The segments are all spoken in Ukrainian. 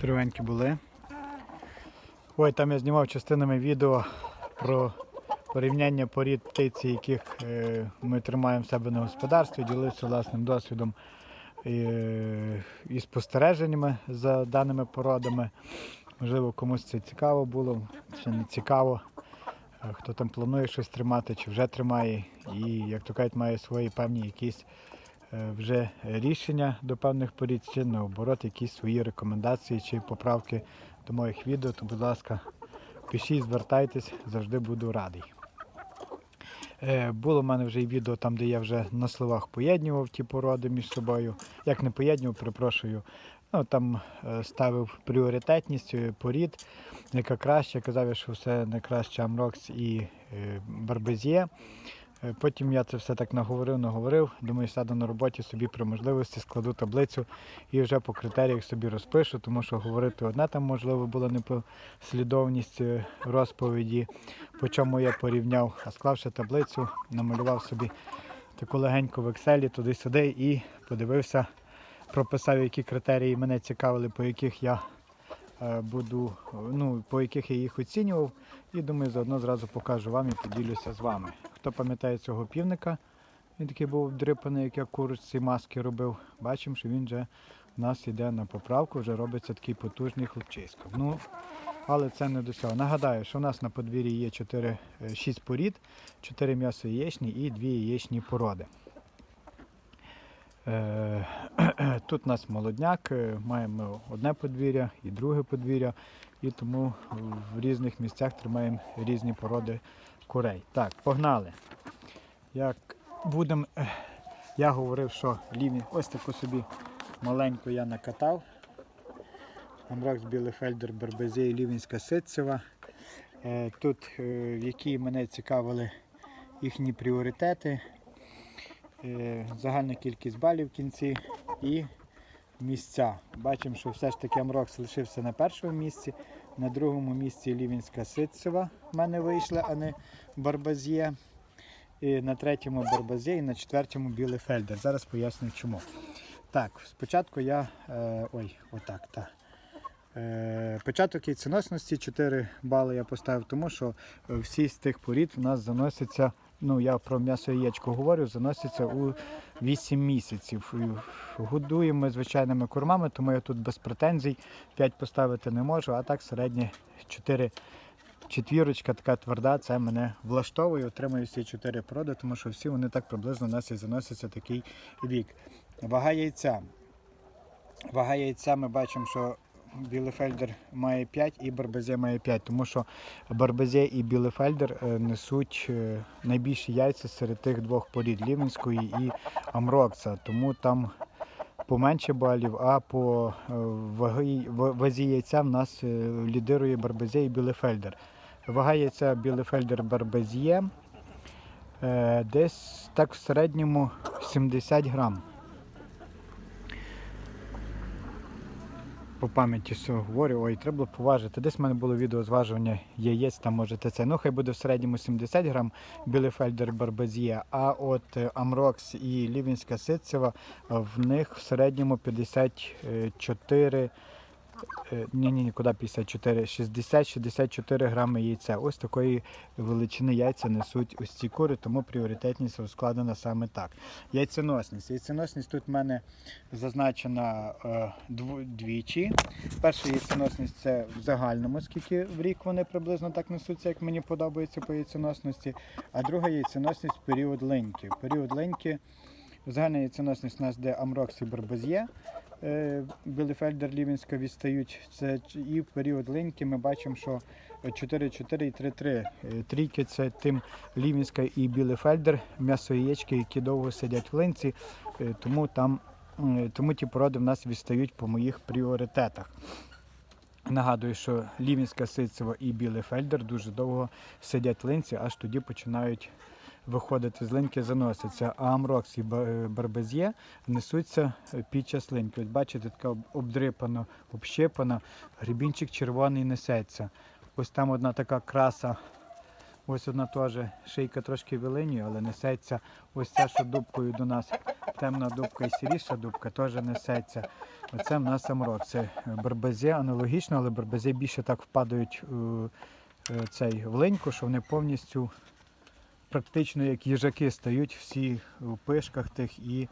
Здоровенькі були. Ой, там я знімав частинами відео про порівняння порід птиці, яких е, ми тримаємо в себе на господарстві, ділився власним досвідом е, і спостереженнями за даними породами. Можливо, комусь це цікаво було, чи не цікаво. Е, Хто там планує щось тримати, чи вже тримає, і, як то кажуть, має свої певні якісь вже рішення до певних порід, чи наоборот, якісь свої рекомендації чи поправки до моїх відео, то, будь ласка, пишіть, звертайтесь, завжди буду радий. Е, Було в мене вже і відео там, де я вже на словах поєднував ті породи між собою. Як не поєднував, перепрошую. Ну, там е, ставив пріоритетність е, порід, яка краще. Казав, що все найкраще Амрокс і е, Барбезє. Е, Потім я це все так наговорив, наговорив. Думаю, сяду на роботі собі при можливості складу таблицю і вже по критеріях собі розпишу, тому що говорити одне там можливо була непослідовність е, розповіді, по чому я порівняв, а склавши таблицю, намалював собі таку легеньку в Excel туди-сюди і подивився, прописав, які критерії мене цікавили, по яких я е, буду, ну, по яких я їх оцінював. І думаю, заодно зразу покажу вам і поділюся з вами. Хто пам'ятає цього півника, він такий був дрипаний, як я курці маски робив. Бачимо, що він вже у нас йде на поправку, вже робиться такий потужний хлопчисько. Ну, але це не до цього. Нагадаю, що у нас на подвір'ї є 4, 6 порід, 4 м'ясо яєчні і 2 яєчні породи. Е, Тут у нас молодняк, е, маємо одне подвір'я і друге подвір'я, і тому в різних місцях тримаємо різні породи курей. Так, погнали. Як будемо, я говорив, що лівні, ось таку собі маленьку я накатав. Амрокс Білефельдер, Барбезє і Лівінська Ситцева. Е, Тут, е, які мене цікавили їхні пріоритети, е, загальна кількість балів в кінці і місця. Бачимо, що все ж таки Амрокс лишився на першому місці. На другому місці Лівінська Ситцева в мене вийшла, а не Барбазє. І на третьому Барбазє і на четвертому Білефельдер. Зараз поясню чому. Так, спочатку я. Е, ой, отак, так. Е, початок яйценосності 4 бали я поставив, тому що е, всі з тих порід в нас заносяться, ну я про м'ясо яєчко говорю, заносяться у 8 місяців. Годуємо ми звичайними кормами, тому я тут без претензій 5 поставити не можу, а так середнє 4 четвірочка така тверда, це мене влаштовує, отримую всі 4 породи, тому що всі вони так приблизно у нас і заносяться такий вік. Вага яйця. Вага яйця ми бачимо, що Білефельдер має 5 і Барбезе має 5, тому що Барбезе і Білефельдер е, несуть е, найбільші яйця серед тих двох порід Лівенської і Амрокса. Тому там поменше балів, а по е, ваги, вазі яйця в нас лідирує Барбезе і Білефельдер. Вага яйця Білефельдер Барбезє десь так в середньому 70 грам. По пам'яті все говорю, ой, треба було поважити. Десь в мене було відео зважування яєць, там можете це. Ну, хай буде в середньому 70 грам Білефельдер Барбазія, а от е, Амрокс і Лівінська Ситцева в них в середньому 54. е, Ні, ні, ні, куди 54? 60-64 грами яйця. Ось такої величини яйця несуть ось ці кури, тому пріоритетність розкладена саме так. Яйценосність. Яйценосність тут в мене зазначена е, двічі. Перша яйценосність це в загальному, скільки в рік вони приблизно так несуться, як мені подобається по яйценосності. А друга яйценосність період леньки. В період леньки загальна яйценосність у нас де Амрокс і Барбазє. Е, Білефельдер Лівінська відстають. Це і в період леньки ми бачимо, що 4-4 і 3-3. Е, Трійки це тим Лівінська і Білефельдер, м'ясо яєчки, які довго сидять в линці, е, тому там Тому ті породи в нас відстають по моїх пріоритетах. Нагадую, що Лівінська ситцева і білий фельдер дуже довго сидять в линці, аж тоді починають виходити з линьки, заносяться. А Амрокс і е, Барбезє несуться е, під час линьки. Ось бачите, така обдрипана, общипана, грібінчик червоний несеться. Ось там одна така краса Ось одна теж шийка трошки вилинює, але несеться. Ось ця, що дубкою до нас, темна дубка і сіріша дубка, теж несеться. Оце в нас амрок. Це барбазе аналогічно, але барбазе більше так впадають е, цей в линьку, що вони повністю практично як їжаки стають всі у пишках тих і,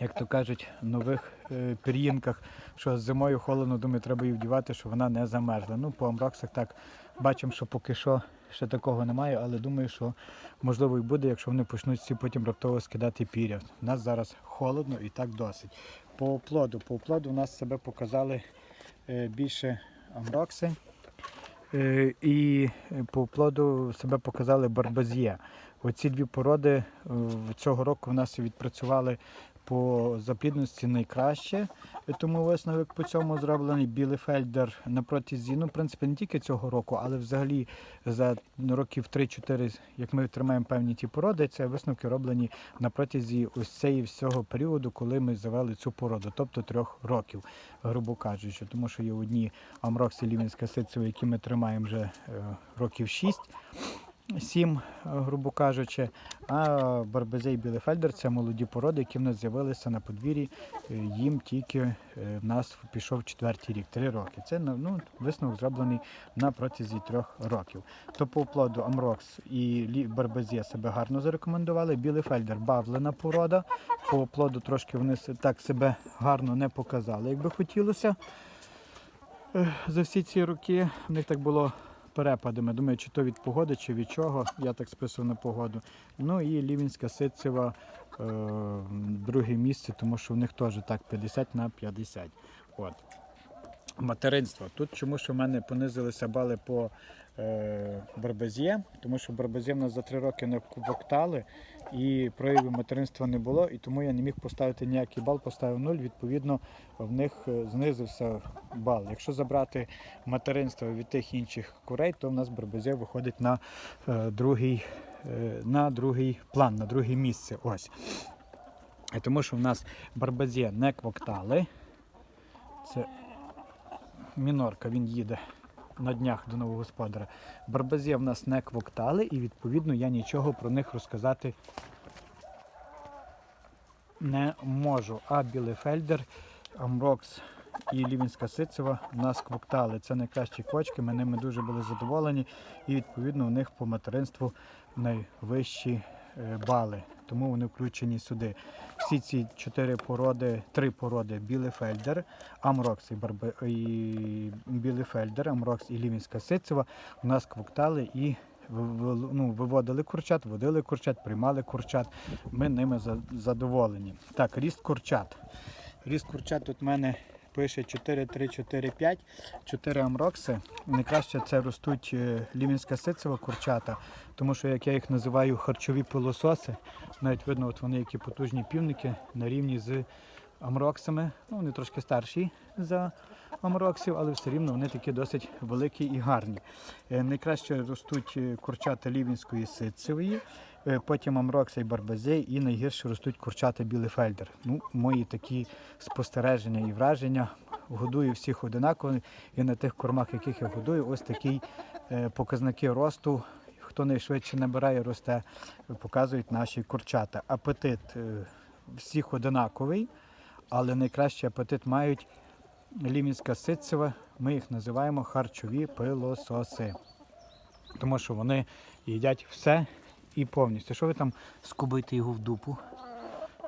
як то кажуть, нових е, пір'їнках, що зимою холодно, думаю, треба її вдівати, щоб вона не замерзла. Ну, по амроксах так бачимо, що поки що ще такого немає, але думаю, що можливо і буде, якщо вони почнуть всі потім раптово скидати пір'я. У нас зараз холодно і так досить. По плоду, по плоду у нас себе показали е, більше амрокси. Е, І по плоду себе показали барбазє. Оці дві породи е, цього року в нас відпрацювали по заплідності найкраще. Тому висновок по цьому зроблений Білефельдер на протязі, ну, в принципі, не тільки цього року, але взагалі за років 3-4, як ми тримаємо певні ті породи, це висновки роблені на протязі ось цієї всього періоду, коли ми завели цю породу, тобто трьох років, грубо кажучи, тому що є одні Амроксі Лівінська ситцева, які ми тримаємо вже е, років 6. Сім, грубо кажучи, а Барбезей Білефельдер це молоді породи, які в нас з'явилися на подвір'ї. Е, Їм тільки е, в нас пішов четвертий рік, три роки. Це ну, висновок зроблений на протязі трьох років. То по плоду Амрокс і Барбезє себе гарно зарекомендували. Білефельдер бавлена порода. По плоду трошки вони так себе гарно не показали, як би хотілося. Е, За всі ці роки в них так було перепадами. Думаю, чи то від погоди, чи від чого. Я так списував на погоду. Ну і Лівінська ситцева е, друге місце, тому що в них теж так 50 на 50. От. Материнство. Тут чому що в мене понизилися бали по е, барбезє, тому що барбезє в нас за три роки не коктали і проявів материнства не було, і тому я не міг поставити ніякий бал, поставив 0, відповідно в них е, знизився бал. Якщо забрати материнство від тих інших курей, то в нас барбезє виходить на, е, другий, е, на другий план, на друге місце. Ось. Тому що в нас барбезє не квоктали. Це мінорка, він їде на днях до нового господаря. Барбазє в нас не квоктали, і відповідно я нічого про них розказати не можу. А Білефельдер, Амрокс і Лівінська Сицева в нас квоктали. Це найкращі квочки, ми ними дуже були задоволені, і відповідно у них по материнству найвищі бали. Тому вони включені сюди. Всі ці чотири породи, три породи Білефельдер, Амрокс і, Барбе, і Білефельдер, Амрокс і Лівінська Сицева у нас квоктали і ну, виводили курчат, водили курчат, приймали курчат. Ми ними за- задоволені. Так, ріст курчат. Ріст курчат тут в мене пише 4, 3, 4, 5. 4 амрокси. Найкраще це ростуть е, лівінська сицева курчата, тому що, як я їх називаю, харчові пилососи. Навіть видно, от вони які потужні півники на рівні з амроксами. Ну, вони трошки старші за амроксів, але все рівно вони такі досить великі і гарні. Е, Найкраще ростуть е, курчата лівінської ситцевої, е, потім амрокса і барбазей, і найгірше ростуть курчата білефельдер. Ну, мої такі спостереження і враження. Годую всіх одинаково, і на тих кормах, яких я годую, ось такі е, показники росту. Хто найшвидше набирає, росте, показують наші курчата. Апетит е, всіх одинаковий, але найкращий апетит мають лімінська ситцева, ми їх називаємо харчові пилососи. Тому що вони їдять все і повністю. Що ви там скубите його в дупу?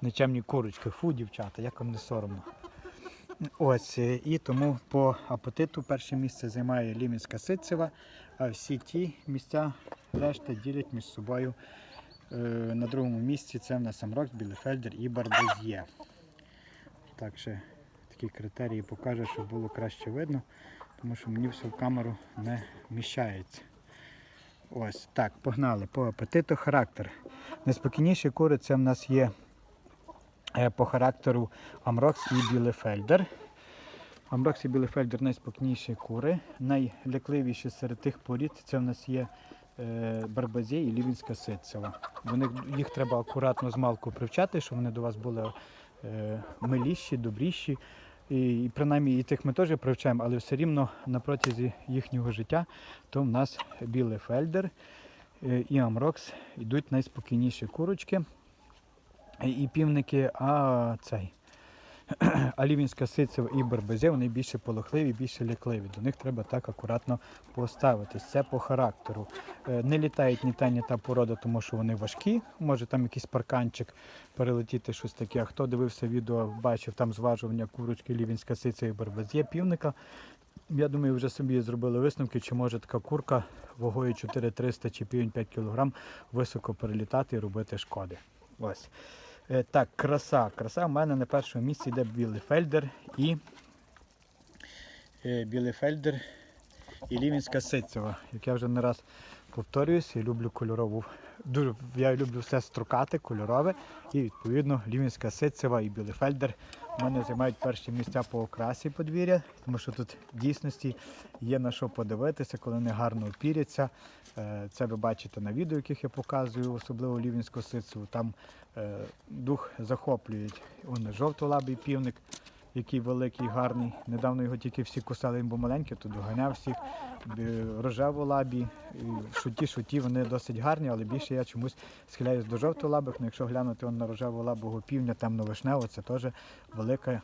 Нечемні курочки, фу, дівчата, як вам не соромно. Ось, е, і тому по апетиту перше місце займає лімінська ситцева, а всі ті місця решта ділять між собою. Е, На другому місці це в нас Амрокс, Білефельдер і Барбезє. Так ще такі критерії покаже, щоб було краще видно, тому що мені все в камеру не вміщається. Ось так, погнали по апетиту характер. Найспокійніші кури це в нас є е, по характеру Амрокс і Білефельдер. Амрокс і Білефельдер найспокійніші кури. Найлякливіші серед тих порід це в нас є е, Барбазє і Лівінська ситцева. Вони, їх треба акуратно з малку привчати, щоб вони до вас були е, миліші, добріші. І, і принаймні і тих ми теж привчаємо, але все рівно на протязі їхнього життя, то в нас білий фельдер е, і амрокс йдуть найспокійніші курочки і- і півники, а цей. А лівінська сицева і барбезе, вони більше полохливі, більше лякливі. До них треба так акуратно поставитись. Це по характеру. Е, Не літають ні та, ні та порода, тому що вони важкі. Може там якийсь парканчик перелетіти, щось таке. А хто дивився відео, бачив там зважування курочки, лівінська сиця і барбезе, півника. Я думаю, вже собі зробили висновки, чи може така курка вагою 4300 чи півень 5 кг високо перелітати і робити шкоди. Ось. Е, Так, краса. Краса в мене на першому місці йде білий фельдер і Білефельдер і лівінська ситцева. Як я вже не раз повторююсь, я люблю кольорову. Дуже я люблю все строкате, кольорове. І відповідно лівінська ситцева і білий фельдер в мене займають перші місця по окрасі подвір'я, тому що тут в дійсності є на що подивитися, коли вони гарно опіряться. Е, Це ви бачите на відео, яких я показую, особливо лівінську ситцеву. Там е, дух захоплюють. Вони жовтолабий півник, який великий, гарний. Недавно його тільки всі кусали, він був маленький, то доганяв всіх. Бі- Рожеволабі, і шуті, шуті, вони досить гарні, але більше я чомусь схиляюсь до жовтолабих. Ну, якщо глянути на рожеволабого півня, темно-вишневого, це теж велика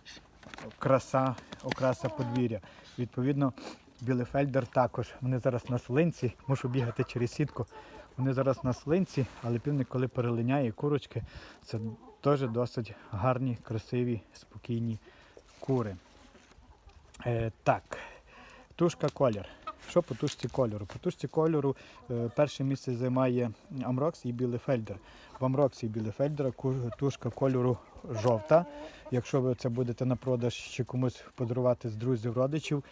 краса, окраса подвір'я. Відповідно, Білефельдер також. Вони зараз на слинці, мушу бігати через сітку. Вони зараз на слинці, але півник, коли перелиняє курочки, це теж досить гарні, красиві, спокійні кури. Е, так, тушка колір. Що по тушці кольору? По тушці кольору е, перше місце займає Амрокс і Білефельдер. В Амроксі і Білефельдера ку- тушка кольору жовта. Якщо ви це будете на продаж чи комусь подарувати з друзів, родичів,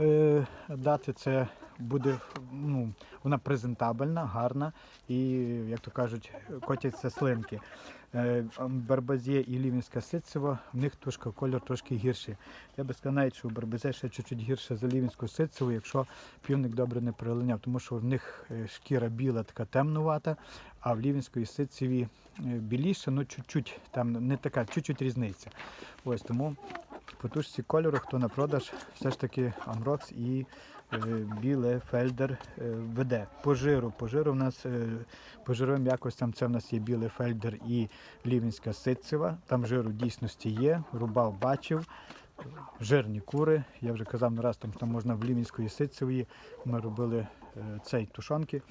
е, дати це буде ну, вона презентабельна, гарна і, як то кажуть, котяться слинки. Е, Барбазє і Лівінська ситцева, в них тушка кольор трошки гірший. Я би сказав навіть, що Барбазе ще чуть-чуть гірше за Лівінську ситцеву, якщо півник добре не перелиняв, тому що в них е, шкіра біла така темнувата, а в Лівінської ситцеві е, біліше, ну чуть-чуть, там не така, чуть-чуть різниця. Ось тому по тушці кольору, хто на продаж, все ж таки Амрокс і біле Фельдер е, веде. По жиру, по жиру в нас е, по жировим якостям це в нас є біле Фельдер і Лівінська ситцева. Там жиру в дійсності є, рубав бачив. Жирні кури. Я вже казав не раз, там, там можна в Лівінської ситцевої. Ми робили е, цей тушонки.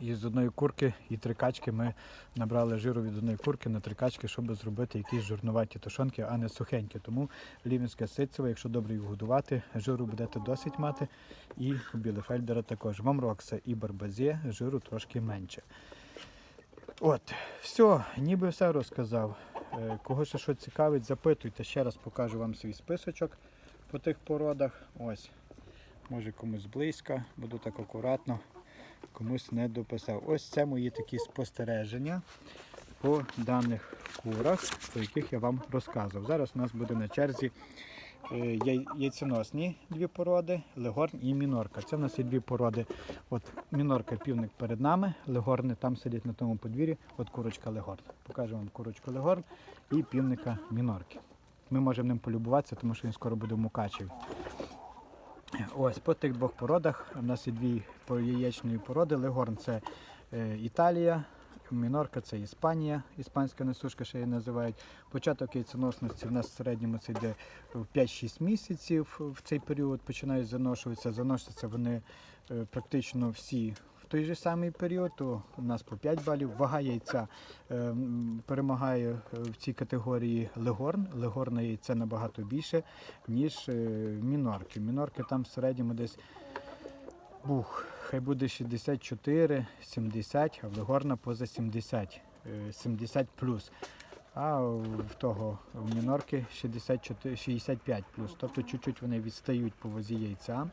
І з одної курки і три качки ми набрали жиру від одної курки на три качки, щоб зробити якісь жирнуваті тушонки, а не сухенькі. Тому лівінська ситцева, якщо добре їх годувати, жиру будете досить мати. І у білефельдера також. Вам рокса і барбазе, жиру трошки менше. От, все, ніби все розказав. Е, Кого ще що цікавить, запитуйте. Ще раз покажу вам свій списочок по тих породах. Ось. Може комусь близько, буду так акуратно, комусь не дописав. Ось це мої такі спостереження по даних курах, про яких я вам розказував. Зараз у нас буде на черзі е, яйценосні дві породи, легорн і мінорка. Це в нас є дві породи. От мінорка півник перед нами, легорни там сидять на тому подвір'ї, от курочка легорн. Покажу вам курочку легорн і півника мінорки. Ми можемо ним полюбуватися, тому що він скоро буде в Мукачеві. Ось по тих двох породах у нас є дві яєчної породи. Легорн це е, Італія, мінорка це Іспанія, іспанська несушка ще її називають. Початок яйценосності в нас в середньому це йде в 5-6 місяців. В цей період починають заношуватися. Заносяться вони е, практично всі той же самий період. У нас по 5 балів. Вага яйця е, перемагає е, в цій категорії легорн. Легорна яйце набагато більше, ніж е, мінорки. Мінорки там в середньому десь бух, хай буде 64, 70, а в легорна поза 70, е, 70 плюс. А в того в мінорки 64, 65 плюс. Тобто чуть-чуть вони відстають по вазі яйця.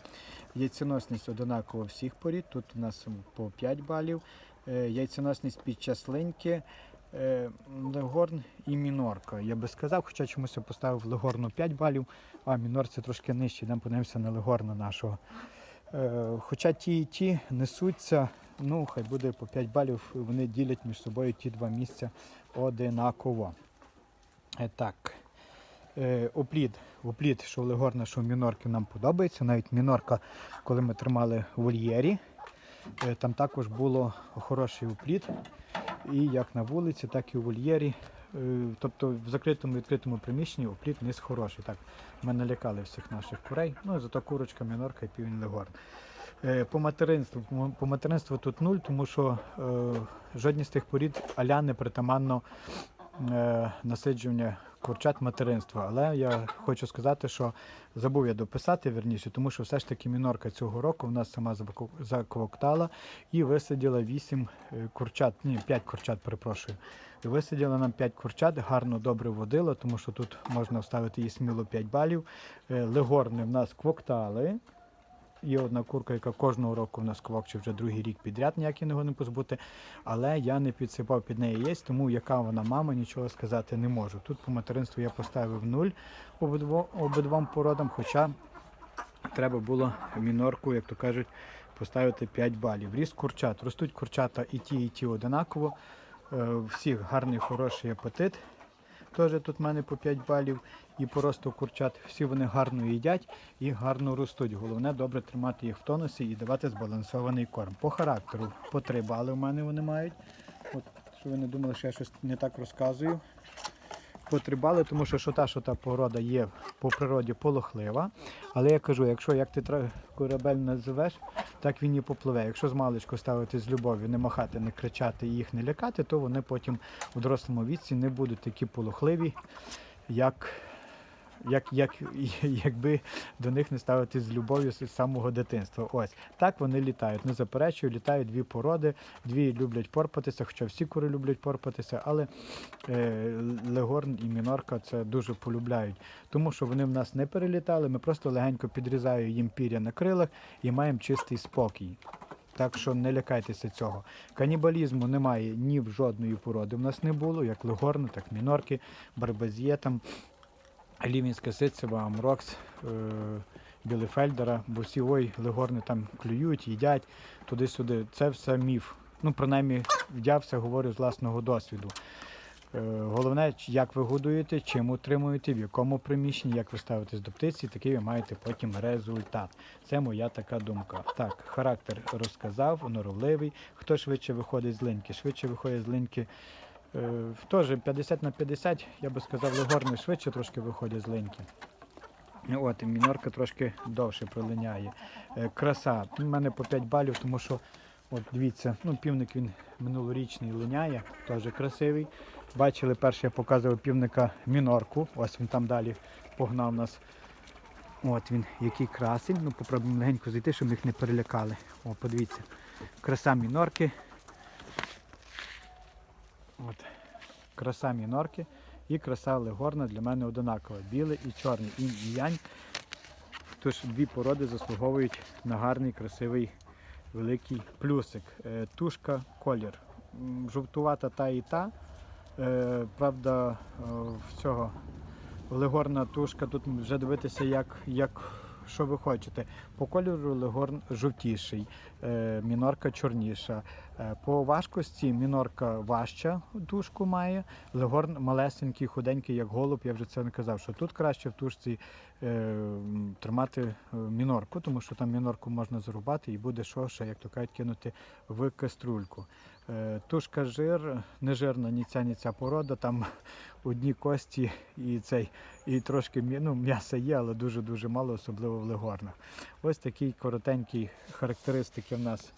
Яйценосність одинакова всіх порід. Тут у нас по 5 балів. Е, Яйценосність під час линьки. е, Легорн і мінорка. Я би сказав, хоча чомусь я поставив легорну 5 балів, а мінорці трошки нижче. Йдемо подивимося на легорна нашого. Е, Хоча ті і ті несуться, ну хай буде по 5 балів, вони ділять між собою ті два місця одинаково. Е, Так. Е, оплід, оплід, що що мінорки нам подобається. Навіть мінорка, коли ми тримали в вольєрі, е, там також було хороший оплід. І як на вулиці, так і у вольєрі. Тобто в закритому відкритому приміщенні оплід низ хороший. Так, ми налякали всіх наших курей. Ну зато курочка, мінорка і півень легорн. Е, По материнству. По- материнству тут нуль, тому що е, жодні з тих порід аля не притаманно е, насиджування курчат материнства. Але я хочу сказати, що забув я дописати верніше, тому що все ж таки мінорка цього року в нас сама заквоктала і висадила 8 курчат, ні, 5 курчат, перепрошую. Висадила нам 5 курчат, гарно добре водила, тому що тут можна вставити їй сміло 5 балів. Е, Легорни в нас квоктали. Є одна курка, яка кожного року в нас квокче вже другий рік підряд, ніяк його не позбути. Але я не підсипав під неї яєць, тому яка вона мама, нічого сказати не можу. Тут по материнству я поставив 0 обидво, обидвом породам, хоча треба було мінорку, як то кажуть, поставити 5 балів. Ріст курчат. Ростуть курчата і ті, і ті одинаково. Е, Всіх гарний, хороший апетит. Теж тут в мене по 5 балів. І просто курчат всі вони гарно їдять і гарно ростуть. Головне добре тримати їх в тонусі і давати збалансований корм. По характеру по 3 бали в мене вони мають. От, щоб ви не думали, що я щось не так розказую. По 3 бали, тому що що та, що та порода є по природі полохлива. Але я кажу, якщо як ти корабель називеш, так він і попливе. Якщо з маличку ставити з любов'ю, не махати, не кричати і їх не лякати, то вони потім у дорослому віці не будуть такі полохливі, як, як, як, якби до них не ставити з любов'ю з самого дитинства. Ось так вони літають. Не заперечую, літають дві породи, дві люблять порпатися, хоча всі кури люблять порпатися, але е, легорн і мінорка це дуже полюбляють, тому що вони в нас не перелітали. Ми просто легенько підрізаю їм пір'я на крилах і маємо чистий спокій. Так що не лякайтеся цього. Канібалізму немає ні в жодної породи. В нас не було, як легорна, так мінорки, барбазє там, лівінська ситцева, амрокс, е, білефельдера, бо всі ой, легорни там клюють, їдять туди-сюди. Це все міф. Ну, принаймні, я все говорю з власного досвіду. Е, Головне, як ви годуєте, чим утримуєте, в якому приміщенні, як ви ставитесь до птиці, такий ви маєте потім результат. Це моя така думка. Так, характер розказав, норовливий. Хто швидше виходить з линьки? Швидше виходить з линьки. Е, теж 50 на 50, я би сказав, легорни швидше трошки виходять з линьки. От, і мінорка трошки довше пролиняє. Е, краса. У мене по 5 балів, тому що, от дивіться, ну, півник він минулорічний линяє, теж красивий. Бачили, перше я показував півника мінорку. Ось він там далі погнав нас. От він, який красень. Ну, попробуємо легенько зайти, щоб їх не перелякали. О, подивіться. Краса мінорки. От. Краса мінорки і краса легорна для мене одинакова. Білий і чорний, інь і янь. Тож дві породи заслуговують на гарний, красивий, великий плюсик. Е, Тушка, колір. Жовтувата та і та. Е, Правда, е, в цього легорна тушка, тут вже дивитися, як, як що ви хочете. По кольору легорн жовтіший, е, мінорка чорніша. Е, По важкості мінорка важча тушку має, легорн малесенький, худенький, як голуб. Я вже це не казав, що тут краще в тушці е, тримати мінорку, тому що там мінорку можна зарубати і буде ще, як то кажуть, кинути в каструльку. Е, Тушка жир, не жирна ні ця, ні ця порода, там одні кості і цей, і трошки ну, м'яса є, але дуже-дуже мало, особливо в легорнах. Ось такі коротенькі характеристики в нас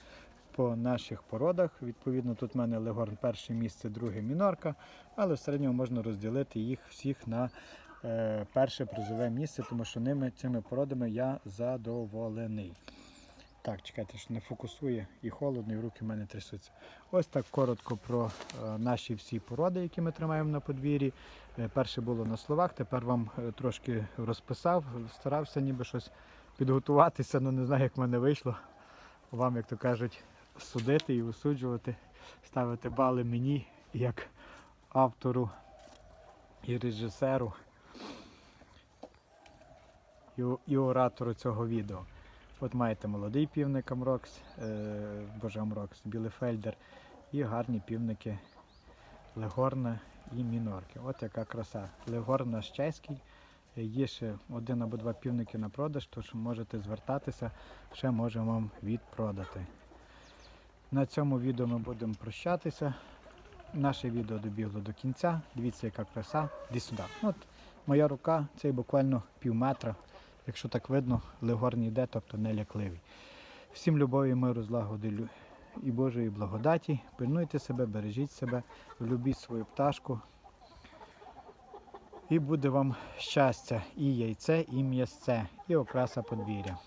по наших породах. Відповідно, тут в мене легорн перше місце, друге мінорка, але в середньому можна розділити їх всіх на е, перше призове місце, тому що ними цими породами я задоволений. Так, чекайте, що не фокусує і холодно, і руки в мене трясуться. Ось так коротко про е, наші всі породи, які ми тримаємо на подвір'ї. Е, перше було на словах, тепер вам е, трошки розписав, старався ніби щось підготуватися, але не знаю, як в мене вийшло. Вам, як то кажуть, судити і осуджувати, ставити бали мені як автору і режисеру і оратору цього відео. От маєте молодий півник Амрокс, е, боже Амрокс, Білефельдер і гарні півники Легорна і Мінорки. От яка краса. Легорн наш чеський, Є ще один або два півники на продаж, тож можете звертатися, ще можемо вам відпродати. На цьому відео ми будемо прощатися. Наше відео добігло до кінця. Дивіться, яка краса. Іди сюди. От моя рука, цей буквально пів метра. Якщо так видно, легор не тобто не лякливий. Всім любові, миру, злагоди і Божої благодаті. Пильнуйте себе, бережіть себе, любіть свою пташку. І буде вам щастя, і яйце, і м'ясце, і окраса подвір'я.